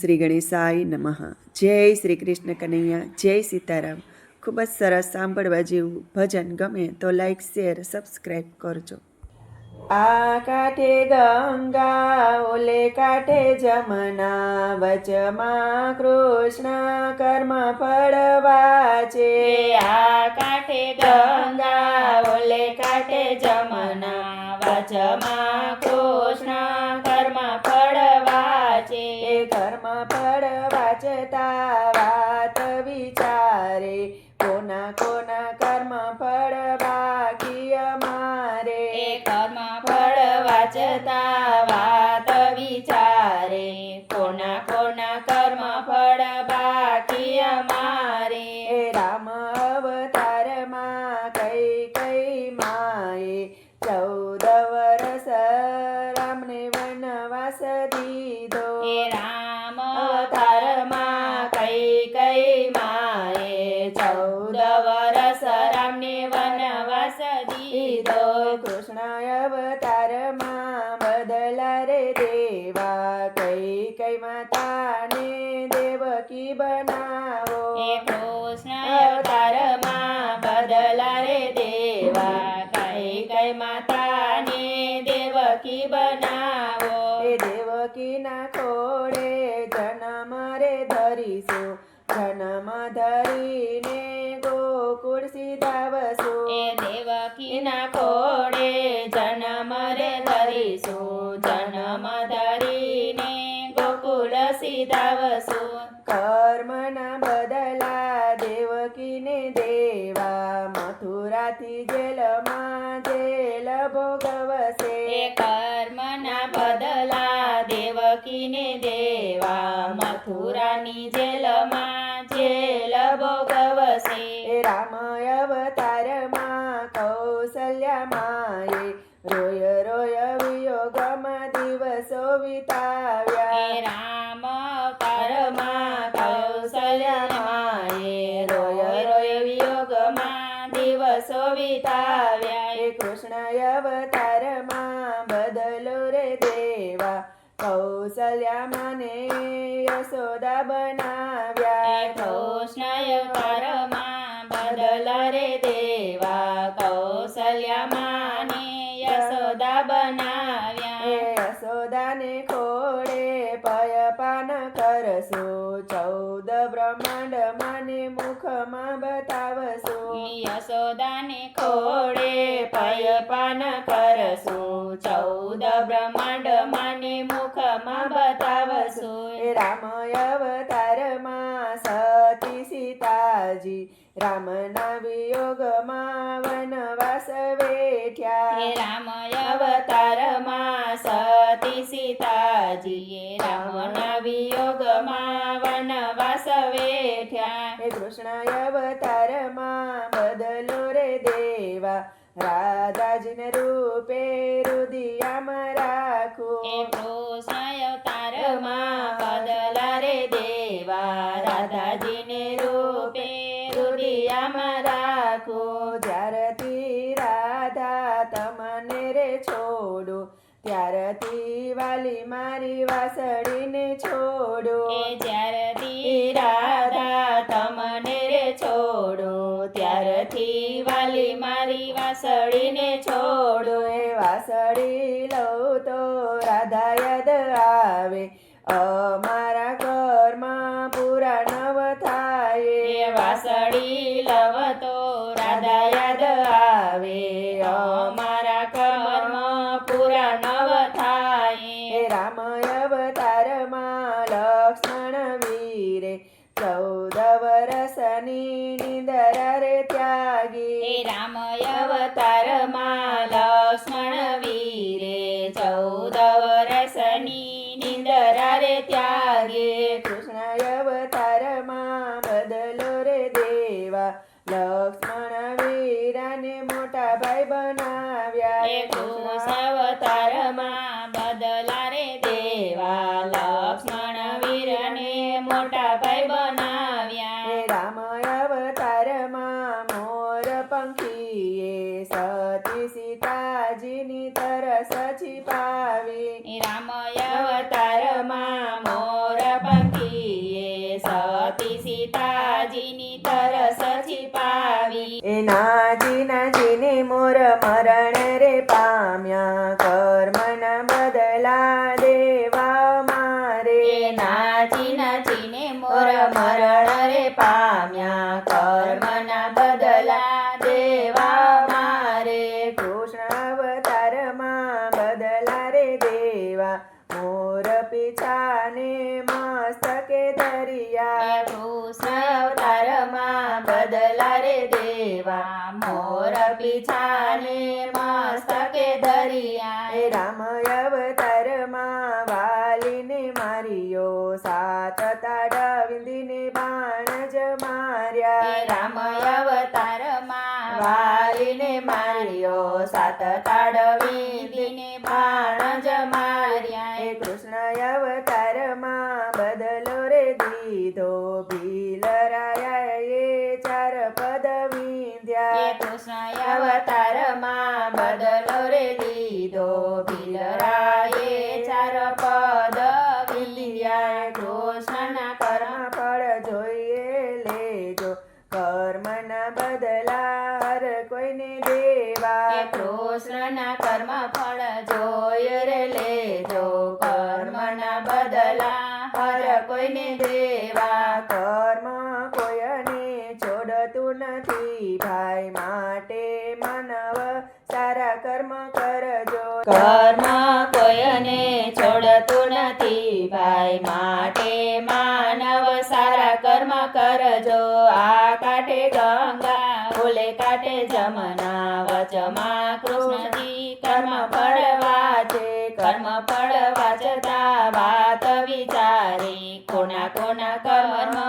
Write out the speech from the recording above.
શ્રી ગણેશાય નમઃ. જય શ્રી કૃષ્ણ કનૈયા, જય સીતારામ. ખૂબ જ સરસ સાંભળવા જેવું ભજન ગમે તો લાઈક શેર સબસ્ક્રાઈબ કરજો. આ કાંઠે ગંગા, ઓલે કાંઠે જમના, વચમાં કૃષ્ણ કર્મ ફળવા છે. આ કાંઠે ગંગા, ઓલે કાંઠે જમના, વચમાં કૃષ્ણ કર્મ ફળવા છે એ કર્મ ફળવા જતા વાત વિચારે કોના કોના કર્મ ફળ દેવકી બનાવો? એ કૃષ્ણ અવતારમાં બદલા રે દેવા. કઈ કઈ માતાને દેવકી બનાવો. એ દેવકીના ખોડે જન્મ રે ધરીશું. જન્મ ધરીને ગોકુળ સીધાવશો સીધાવશું કર્મના બદલા દેવકીને દેવા મથુરાથી જેલમાં જેલ ભોગવશે કર્મના બદલા દેવકીને દેવા મથુરાની જેલમાં જેલ ભોગવશે રામ અવતારમાં કૌશલ્યા માએ રોય રોય વિયોગમાં દિવસો વિતાવ્યા વિતાવ્યા રામ અવતારમાં કૌશલ્યમાએ રોય રોય વિયોગમાં દિવસો વિતાવ્યા એ કૃષ્ણ અવતારમાં બદલો રે દેવા. કૌશલ્યા મને યશોદા બનાવ્યા. કૃષ્ણ અવતારમાં બદલા રે દેવા. કૌશલ્યમાને યશોદા એ બનાવ્યા યશોદાને ખોડે પયપાન કરશો ચૌદ બ્રહ્માંડ માને મુખમાં બતાવશો યશોદાને ખોડે પયપાન કરશું. ચૌદ બ્રહ્માંડ માને મુખમાં બતાવશું. રામ અવતારમાં સતી સીતાજી રામના વિયોગમાં વનવાસ વેઠ્યા. રામ અવતારમાં સતી સીતાજીએ રામના વિયોગમાં વનવાસ વેઠ્યા. કૃષ્ણ અવતારમાં બદલો રાધાજીને રૂપે રુદિયામાં રાખું. અવતારમાં બદલા રે દેવા. રાધાજીને રૂપે રુદિયામાં રાખો. જ્યારથી રાધા તમને રે છોડો ત્યારથી વાલી મારી વાસળીને છોડો. એ આવે. અમારા ઘરમાં પૂરા નવ થાય વાસળી લવતો રાધા યાદ આવે. અમારા ઘરમાં પૂરા નવ થાય રામ અવતારમાં લક્ષ્મણ વીરે. ચૌદ વરસની નિંદર રે ત્યાગી. રામ અવતારમાં લક્ષ્મણ વીરે. ચૌદ વર્ષની ની તરસ છીપાવી રામ અવતારમાં મોર પંખીએ સતી સીતાજીની તરસ છીપાવી એના જીના જીને મોર મરણ રે પામ્યા. દેવા મોર પીછાને મસ્તકે ધરિયા. રામ અવતારમાં વાલીને માર્યો સાત તાડા વિંદીને બાણ જ માર્યા. રામ અવતારમાં વાલીને માર્યો સાત તાડવિંદીને બાણ જ માર્યા એ કૃષ્ણ અવતારમાં બદલો રે દીધો ભીલરાયા એ ચાર પદ એ વિંધ્યા કૃષ્ણ અવતારમાં બદલો રે દીધો. ભીલરાએ ચાર પદ વિંધ્યા કૃષ્ણના કર્મ ફળ જોઈએ લેજો. કર્મના બદલા હર કોઈને દેવા. કૃષ્ણના કર્મ ફળ જોય રે લેજો. કર્મના બદલા હર કોઈને દેવા. કર્મ કોઈને છોડતું નથી. ભાઈ સારા કર્મ કરજો. કર્મ કોઈને છોડતું નથી ભાઈ, માટે માનવ સારા કર્મ કરજો. આ કાંઠે ગંગા ઓલે કાંઠે જમના, વચમાં કૃષ્ણજી કર્મ પડવા છે. કર્મ પડવા જતા વાત વિચારી, કોના કોના કર્મ